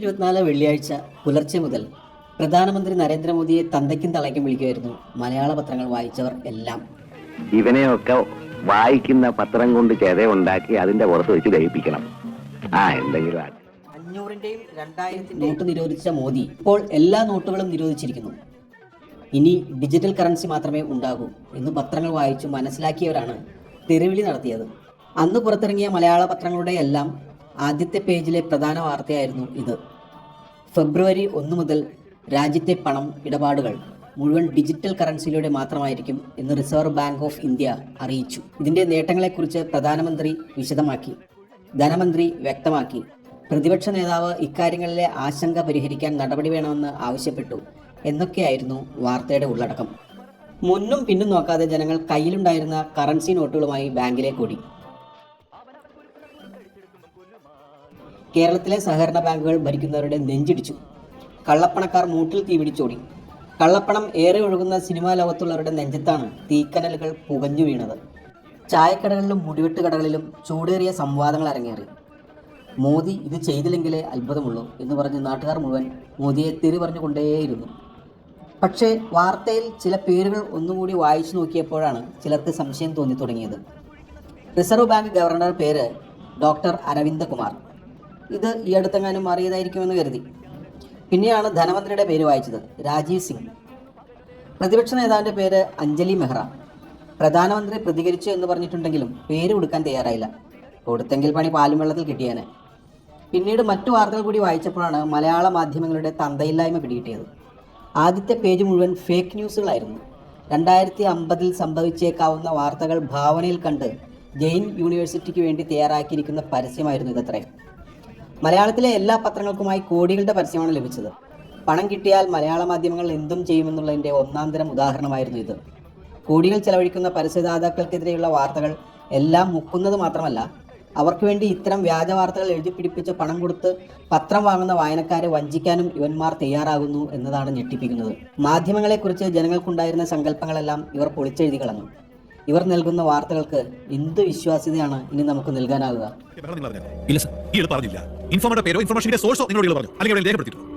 ഇരുപത്തിനാല് വെള്ളിയാഴ്ച പുലർച്ചെ മുതൽ പ്രധാനമന്ത്രി നരേന്ദ്രമോദിയെ തന്തയ്ക്കും തളയ്ക്കും വിളിക്കുമായിരുന്നു മലയാള പത്രങ്ങൾ വായിച്ചവർ എല്ലാം. ഇവനെയൊക്കെ വായിക്കുന്ന പത്രം കൊണ്ട് ചെത ഉണ്ടാക്കി അതിന്റെ പുറത്ത് വെച്ച് ദഹിപ്പിക്കണം. ആ എന്തെങ്കിലും. അഞ്ഞൂറിന്റെയും രണ്ടായിരത്തിന്റെയും നോട്ട് നിരോധിച്ച മോദി ഇപ്പോൾ എല്ലാ നോട്ടുകളും നിരോധിച്ചിരിക്കുന്നു. ഇനി ഡിജിറ്റൽ കറൻസി മാത്രമേ ഉണ്ടാകൂ എന്ന് പത്രങ്ങൾ വായിച്ചു മനസ്സിലാക്കിയവരാണ് തെരുവിളി നടത്തിയത്. അന്ന് പുറത്തിറങ്ങിയ മലയാള പത്രങ്ങളുടെ എല്ലാം ആദ്യത്തെ പേജിലെ പ്രധാന വാർത്തയായിരുന്നു ഇത്. ഫെബ്രുവരി ഒന്ന് മുതൽ രാജ്യത്തെ പണം ഇടപാടുകൾ മുഴുവൻ ഡിജിറ്റൽ കറൻസിയിലൂടെ മാത്രമായിരിക്കും എന്ന് റിസർവ് ബാങ്ക് ഓഫ് ഇന്ത്യ അറിയിച്ചു. ഇതിന്റെ നേട്ടങ്ങളെക്കുറിച്ച് പ്രധാനമന്ത്രി വിശദമാക്കി. ധനമന്ത്രി വ്യക്തമാക്കി. പ്രതിപക്ഷ നേതാവ് ഇക്കാര്യങ്ങളിലെ ആശങ്ക പരിഹരിക്കാൻ നടപടി വേണമെന്ന് ആവശ്യപ്പെട്ടു എന്നൊക്കെയായിരുന്നു വാർത്തയുടെ ഉള്ളടക്കം. മുന്നും പിന്നും നോക്കാതെ ജനങ്ങൾ കയ്യിലുണ്ടായിരുന്ന കറൻസി നോട്ടുകളുമായി ബാങ്കിലേക്ക് ഓടി കേരളത്തിലെ സഹകരണ ബാങ്കുകൾ ഭരിക്കുന്നവരുടെ നെഞ്ചിടിച്ചു. കള്ളപ്പണക്കാർ മൂട്ടിൽ തീ പിടിച്ചോടി. കള്ളപ്പണം ഏറെ ഒഴുകുന്ന സിനിമാ ലോകത്തുള്ളവരുടെ നെഞ്ചത്താണ് തീക്കനലുകൾ പുകഞ്ഞു വീണത്. ചായക്കടകളിലും മുടിവെട്ട് കടകളിലും ചൂടേറിയ സംവാദങ്ങൾ അരങ്ങേറി. മോദി ഇത് ചെയ്തില്ലെങ്കിലേ അത്ഭുതമുള്ളൂ എന്ന് പറഞ്ഞ് നാട്ടുകാർ മുഴുവൻ മോദിയെ തെറി പറഞ്ഞുകൊണ്ടേയിരുന്നു പക്ഷേ വാർത്തയിൽ ചില പേരുകൾ ഒന്നുകൂടി വായിച്ചു നോക്കിയപ്പോഴാണ് ചിലർക്ക് സംശയം തോന്നി തുടങ്ങിയത്. റിസർവ് ബാങ്ക് ഗവർണർ പേര് ഡോക്ടർ അരവിന്ദകുമാർ ഇത് ഈ അടുത്തെങ്ങാനും മാറിയതായിരിക്കുമെന്ന് കരുതി. പിന്നെയാണ് ധനമന്ത്രിയുടെ പേര് വായിച്ചത് രാജീവ് സിംഗ്. പ്രതിപക്ഷ നേതാവിന്റെ പേര് അഞ്ജലി മെഹ്റ. പ്രധാനമന്ത്രി പ്രതികരിച്ചു എന്ന് പറഞ്ഞിട്ടുണ്ടെങ്കിലും പേര് കൊടുക്കാൻ തയ്യാറായില്ല. കൊടുത്തെങ്കിൽ പണി പാലും വെള്ളത്തിൽ കിട്ടിയേനെ. പിന്നീട് മറ്റു വാർത്തകൾ കൂടി വായിച്ചപ്പോഴാണ് മലയാള മാധ്യമങ്ങളുടെ തന്തയില്ലായ്മ പിടികിട്ടിയത്. ആദ്യത്തെ പേജ് മുഴുവൻ ഫേക്ക് ന്യൂസുകളായിരുന്നു. രണ്ടായിരത്തി അമ്പതിൽ സംഭവിച്ചേക്കാവുന്ന വാർത്തകൾ ഭാവനയിൽ കണ്ട് ജെയിൻ യൂണിവേഴ്സിറ്റിക്ക് വേണ്ടി തയ്യാറാക്കിയിരിക്കുന്ന പരസ്യമായിരുന്നു ഇതത്രേ. മലയാളത്തിലെ എല്ലാ പത്രങ്ങൾക്കുമായി കോടികളുടെ പരസ്യമാണ് ലഭിച്ചത്. പണം കിട്ടിയാൽ മലയാള മാധ്യമങ്ങൾ എന്തും ചെയ്യുമെന്നുള്ളതിന്റെ ഒന്നാം തരം ഉദാഹരണമായിരുന്നു ഇത്. കോടികൾ ചെലവഴിക്കുന്ന പരസ്യദാതാക്കൾക്കെതിരെയുള്ള വാർത്തകൾ എല്ലാം മുക്കുന്നത് മാത്രമല്ല അവർക്ക് വേണ്ടി ഇത്തരം വ്യാജ വാർത്തകൾ എഴുതി പിടിപ്പിച്ച് പണം കൊടുത്ത് പത്രം വാങ്ങുന്ന വായനക്കാരെ വഞ്ചിക്കാനും ഇവന്മാർ തയ്യാറാകുന്നു എന്നതാണ് ഞെട്ടിപ്പിക്കുന്നത്. മാധ്യമങ്ങളെക്കുറിച്ച് ജനങ്ങൾക്കുണ്ടായിരുന്ന സങ്കല്പങ്ങളെല്ലാം ഇവർ പൊളിച്ചെഴുതി കളഞ്ഞു. ഇവർ നൽകുന്ന വാർത്തകൾക്ക് എന്ത് വിശ്വാസ്യതയാണ് ഇനി നമുക്ക് ഈ പറഞ്ഞില്ല. പേരോ സോഴ്സോ പറഞ്ഞു അല്ലെങ്കിൽ